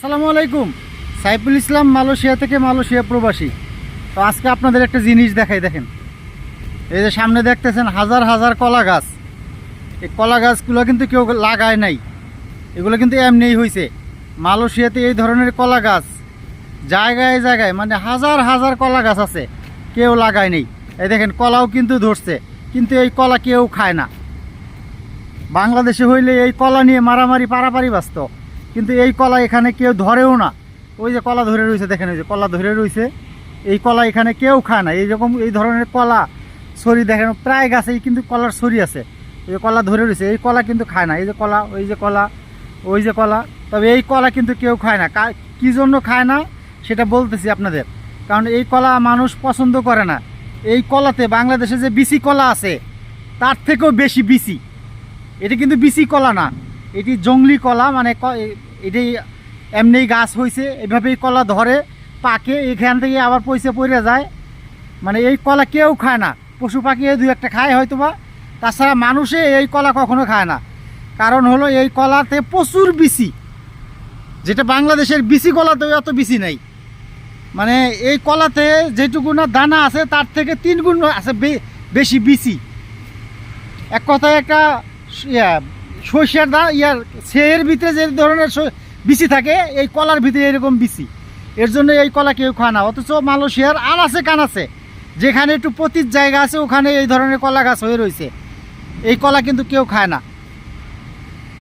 আসসালামু আলাইকুম। সাইফুল ইসলাম মালয়েশিয়া থেকে মালয়েশিয়া প্রবাসী। তো আজকে আপনাদের একটা জিনিস দেখাই, দেখেন। এই যে সামনে দেখতেছেন হাজার হাজার কলা গাছ। এই কলা গাছগুলো কিন্তু কেউ লাগায় নাই। এগুলো কিন্তু এমনিই হয়েছে মালয়েশিয়াতে এই ধরনের কলা গাছ জায়গায় জায়গায় মানে হাজার হাজার কলা গাছ আছে, কেউ লাগায় নেই। এই দেখেন, কলাও কিন্তু ধরছে, কিন্তু এই কলা কেউ খায় না। বাংলাদেশে হইলে এই কলা নিয়ে মারামারি, পারাপারি ব্যস্ত। কিন্তু এই কলা এখানে কেউ ধরেও না। ওই যে কলা ধরে রয়েছে, দেখেন ওই যে কলা ধরে রয়েছে। এই কলা এখানে কেউ খায় না। এইরকম এই ধরনের কলা ছড়ি দেখেন, প্রায় গাছেই কিন্তু কলার ছড়ি আছে। এই যে কলা ধরে রয়েছে, এই কলা কিন্তু খায় না। এই যে কলা, ওই যে কলা, ওই যে কলা। তবে এই কলা কিন্তু কেউ খায় না। কি জন্য খায় না? সেটা বলতেছি আপনাদের। কারণ এই কলা মানুষ পছন্দ করে না। এই কলাতে বাংলাদেশে যে বিসি কলা আছে, তার থেকেও বেশি বিসি। এটা কিন্তু বিসি কলা না। এটি জংলি কলা মানে এটি এমনি গাছ হয়েছে এভাবেই কলা ধরে, পাকে, এখান থেকে আবার পয়সা পড়ে যায়। মানে এই কলা কেউ খায় না। পশু পাখি দু একটা খায় হয়তো বা তাছাড়া মানুষে এই কলা কখনো খায় না। কারণ হলো এই কলাতে প্রচুর বিসি যেটা বাংলাদেশের বিসি কলাতেও এত বিসি নেই। মানে এই কলাতে যেটুকু না দানা আছে, তার থেকে তিন গুণ আছে বেশি বিসি এক কথায় একটা সর্ষের দা ইয়ার সেয়ের ভিতরে যে ধরনের বিচি থাকে, এই কলার ভিতরে এরকম বিচি। এর জন্য এই কলা কেউ খায় না। অথচ মালয়েশিয়ার আর আছে কান আছে। যেখানে একটু পতির জায়গা আছে, ওখানে এই ধরনের কলা গাছ হয়ে রয়েছে। এই কলা কিন্তু কেউ খায় না।